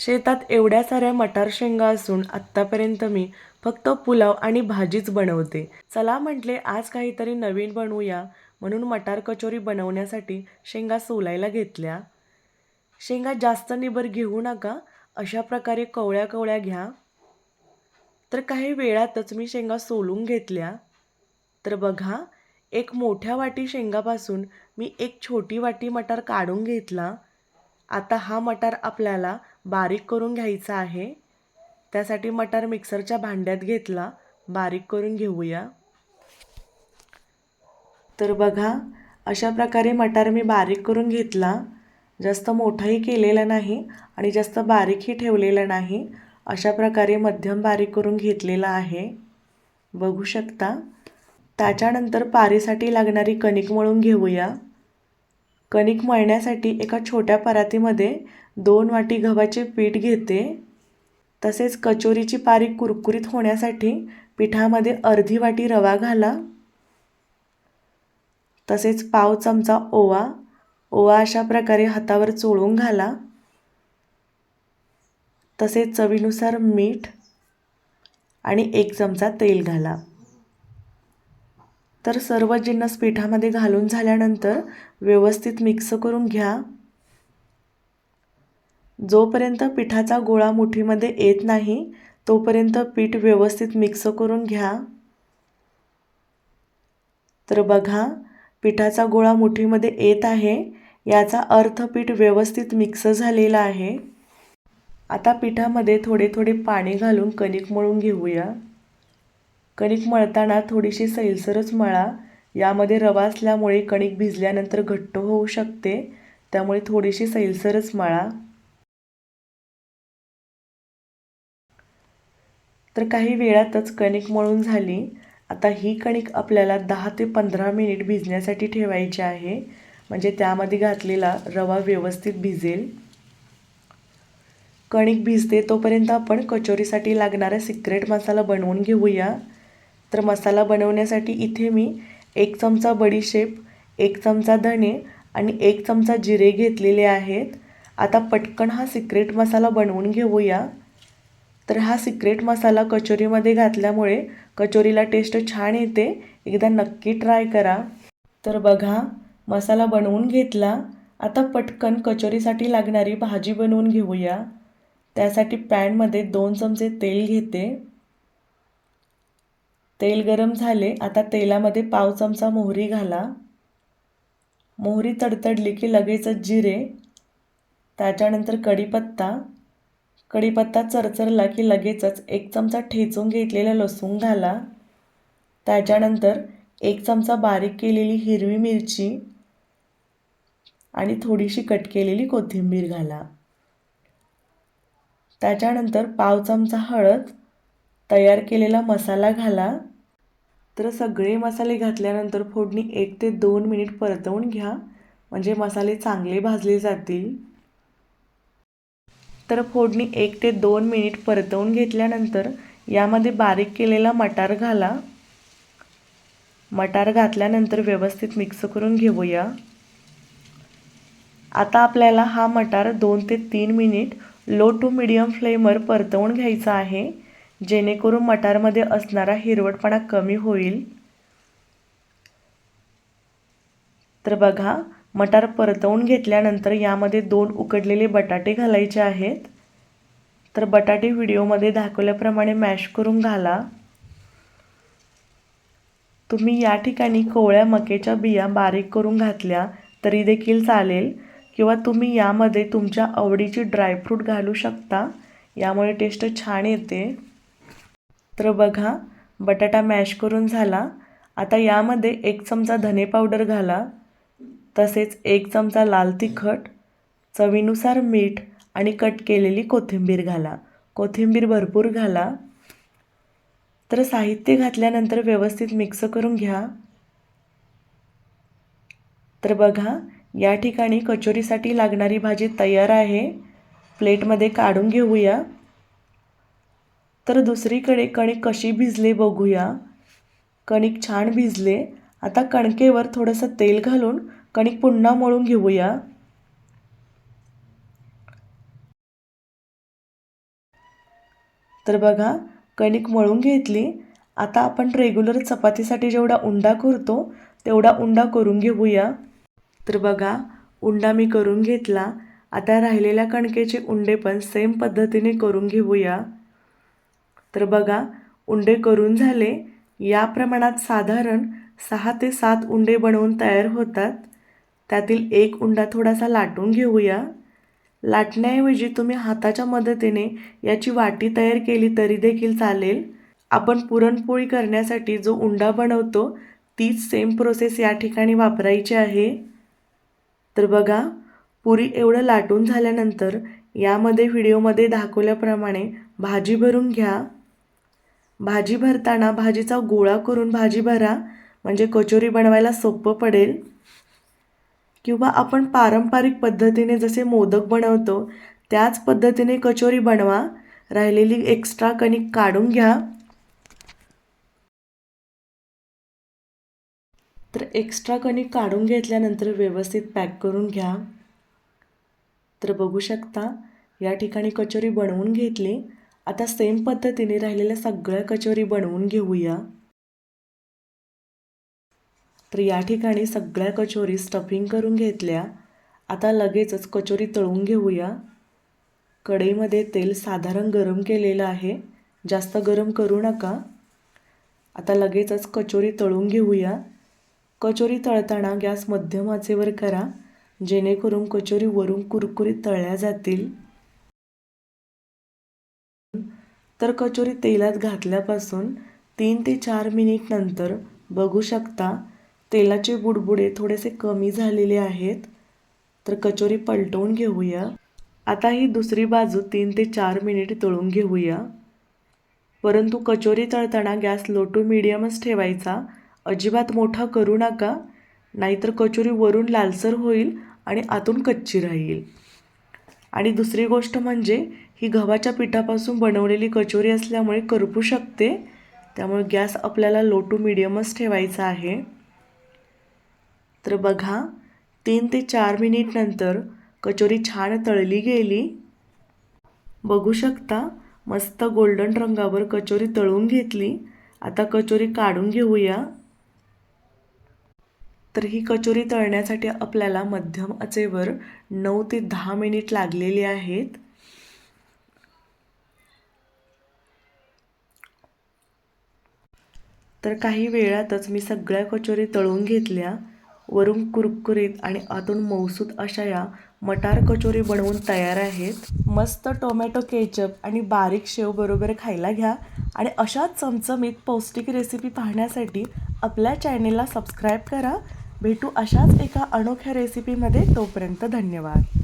शेतात एवढ्या साऱ्या मटार शेंगा असून आत्तापर्यंत मी फक्त पुलाव आणि भाजीच बनवते. चला म्हटले आज काहीतरी नवीन बनवूया म्हणून मटार कचोरी बनवण्यासाठी शेंगा सोलायला घेतल्या. शेंगा जास्त निबर घेऊ नका अशा प्रकारे कवळ्या कवळ्या घ्या. तर काही वेळातच मी शेंगा सोलून घेतल्या. तर बघा एक मोठ्या वाटी शेंगापासून मी एक छोटी वाटी मटार काढून घेतला. आता हा मटार आपल्याला बारीक करून घ्यायचा आहे. त्यासाठी मटार मिक्सरच्या भांड्यात घेतला. बारीक करून घेऊया. तर बघा अशा प्रकारे मटार मी बारीक करून घेतला. जास्त मोठाही केलेला नाही आणि जास्त बारीकही ठेवलेला नाही. अशा प्रकारे मध्यम बारीक करून घेतलेला आहे. बघू शकता. त्याच्यानंतर पारीसाठी लागणारी कणिक मळून घेऊया. कणिक मळण्यासाठी एका छोट्या परातीमध्ये दोन वाटी गव्हाचे पीठ घेते. तसेच कचोरीची पारी कुरकुरीत होण्यासाठी पिठामध्ये अर्धी वाटी रवा घाला. तसेच पाव चमचा ओवा ओवा अशा प्रकारे हातावर चोळून घाला. तसेच चवीनुसार मीठ आणि एक चमचा तेल घाला. तर सर्व जिन्नस पिठामध्ये घालून झाल्यानंतर व्यवस्थित मिक्स करून घ्या. जोपर्यंत पिठाचा गोळा मुठीमध्ये येत नाही तोपर्यंत पीठ व्यवस्थित मिक्स करून घ्या. तर बघा पिठाचा गोळा मुठीमध्ये येत आहे याचा अर्थ पीठ व्यवस्थित मिक्स झालेला आहे. आता पिठामध्ये थोडे थोडे पाणी घालून कणिक मळून घेऊया. कणिक मळताना थोडीशी सैलसरच मळा. यामध्ये रवा असल्यामुळे कणिक भिजल्यानंतर घट्ट होऊ शकते त्यामुळे थोडीशी सैलसरच मळा. तर काही वेळातच कणिक मळून झाली. आता ही कणिक आपल्याला दहा ते पंधरा मिनिट भिजण्यासाठी ठेवायची आहे. म्हणजे त्यामध्ये घातलेला रवा व्यवस्थित भिजेल. कणिक भिजते तोपर्यंत आपण कचोरीसाठी लागणारा सिक्रेट मसाला बनवून घेऊया. तर मसाला बनवण्यासाठी इथे मी एक चमचा बडीशेप एक चमचा धणे आणि एक चमचा जिरे घेतलेले आहेत. आता पटकन हा सिक्रेट मसाला बनवून घेऊया. तर हा सिक्रेट मसाला कचोरीमध्ये घातल्यामुळे कचोरीला टेस्ट छान येते. एकदा नक्की ट्राय करा. तर बघा मसाला बनवून घेतला. आता पटकन कचोरीसाठी लागणारी भाजी बनवून घेऊया. त्यासाठी पॅनमध्ये दोन चमचे तेल घेते. तेल गरम झाले आता तेलामध्ये पाव चमचा मोहरी घाला. मोहरी तडतडली की लगेचच जिरे त्याच्यानंतर कढीपत्ता. कढीपत्ता चरचरला की लगेचच एक चमचा ठेचून घेतलेला लसूण घाला. त्याच्यानंतर एक चमचा बारीक केलेली हिरवी मिरची आणि थोडीशी कट केलेली कोथिंबीर घाला. त्याच्यानंतर पाव चमचा हळद तयार केलेला मसाला घाला. तर सगळे मसाले घातल्यानंतर फोडणी एक ते दोन मिनिट परतवून घ्या. म्हणजे मसाले चांगले भाजले जातील. तर फोडणी एक ते दोन मिनिट परतवून घेतल्यानंतर यामध्ये बारीक केलेला मटार घाला. मटार घातल्यानंतर व्यवस्थित मिक्स करून घेऊया. आता आपल्याला हा मटार दोन ते तीन मिनिट लो टू मिडियम फ्लेमवर परतवून घ्यायचा आहे. जेणेकरून मटारमध्ये असणारा हिरवटपणा कमी होईल. तर बघा मटार परतवून घेतल्यानंतर यामध्ये दोन उकडलेले बटाटे घालायचे आहेत. तर बटाटे व्हिडिओमध्ये दाखवल्याप्रमाणे मॅश करून घाला. तुम्ही या ठिकाणी कोवळ्या मकेच्या बिया बारीक करून घातल्या तरी देखील चालेल किंवा तुम्ही यामध्ये तुमच्या आवडीची ड्रायफ्रूट घालू शकता. यामुळे टेस्ट छान येते. तर बघा बटाटा मॅश करून झाला. आता यामध्ये एक चमचा धने पावडर घाला. तसेच एक चमचा लाल तिखट चवीनुसार मीठ आणि कट केलेली कोथिंबीर घाला. कोथिंबीर भरपूर घाला. तर साहित्य घातल्यानंतर व्यवस्थित मिक्स करून घ्या. तर बघा या ठिकाणी कचोरीसाठी लागणारी भाजी तयार आहे. प्लेटमध्ये काढून घेऊया. तर दुसरीकडे कणिक कशी भिजले बघूया. कणिक छान भिजले. आता कणकेवर थोडंसं तेल घालून कणिक पुन्हा मळून घेऊया. तर बघा कणिक मळून घेतली. आता आपण रेग्युलर चपातीसाठी जेवढा उंडा करतो तेवढा उंडा करून घेऊया. तर बघा उंडा मी करून घेतला. आता राहिलेल्या कणकेचे उंडे पण सेम पद्धतीने करून घेऊया. तर बघा उंडे करून झाले. या प्रमाणात साधारण सहा ते सात उंडे बनवून तयार होतात. त्यातील एक उंडा थोडासा लाटून घेऊया. लाटण्याऐवजी तुम्ही हाताच्या मदतीने याची वाटी तयार केली तरी देखील चालेल. आपण पुरणपोळी करण्यासाठी जो उंडा बनवतो तीच सेम प्रोसेस या ठिकाणी वापरायची आहे. तर बघा पुरी एवढं लाटून झाल्यानंतर यामध्ये व्हिडिओमध्ये दाखवल्याप्रमाणे भाजी भरून घ्या. भाजी भरताना भाजीचा गोळा करून भाजी भरा म्हणजे कचोरी बनवायला सोपं पडेल. किंवा आपण पारंपरिक पद्धतीने जसे मोदक बनवतो त्याच पद्धतीने कचोरी बनवा. राहिलेली एक्स्ट्रा कणिक काढून घ्या. तर एक्स्ट्रा कणिक काढून घेतल्यानंतर व्यवस्थित पॅक करून घ्या. तर बघू शकता या ठिकाणी कचोरी बनवून घेतली. आता सेम पद्धतीने राहिलेल्या सगळ्या कचोरी बनवून घेऊया. तर या ठिकाणी सगळ्या कचोरी स्टफिंग करून घेतल्या. आता लगेचच कचोरी तळून घेऊया. कढईमध्ये तेल साधारण गरम केलेलं आहे. जास्त गरम करू नका. आता लगेचच कचोरी तळून घेऊया. कचोरी तळताना गॅस मध्यम आचेवर करा. जेणेकरून कचोरी वरून कुरकुरीत तळल्या जातील. तर कचोरी तेलात घातल्यापासून तीन ते चार मिनिट नंतर बघू शकता तेलाचे बुडबुडे थोडेसे कमी झालेले आहेत. तर कचोरी पलटवून घेऊया. आता ही दुसरी बाजू तीन ते चार मिनिट तळून घेऊया. परंतु कचोरी तळताना गॅस लो टू मिडियमच ठेवायचा. अजिबात मोठा करू नका नाहीतर कचोरी वरून लालसर होईल आणि आतून कच्ची राहील. आणि दुसरी गोष्ट म्हणजे ही गव्हाच्या पिठापासून बनवलेली कचोरी असल्यामुळे करपू शकते. त्यामुळे गॅस आपल्याला लो टू मिडियमच ठेवायचा आहे. तर बघा तीन ते चार मिनिटनंतर कचोरी छान तळली गेली. बघू शकता मस्त गोल्डन रंगावर कचोरी तळून घेतली. आता कचोरी काढून घेऊया. तर ही कचोरी तळण्यासाठी आपल्याला मध्यम आचेवर नऊ ते दहा मिनिट लागलेली आहेत. तर काही वेळातच मी सगळ्या कचोरी तळून घेतल्या. वरून कुरकुरीत आणि आतून मौसूद अशा या मटार कचोरी बनवून तयार आहेत. मस्त टोमॅटो केचप आणि बारीक शेव बरोबर खायला घ्या आणि अशाच चमचमीत पौष्टिक रेसिपी पाहण्यासाठी आपल्या चॅनेलला सबस्क्राईब करा. भेटू अशाच एका अनोख्या रेसिपीमध्ये तोपर्यंत धन्यवाद.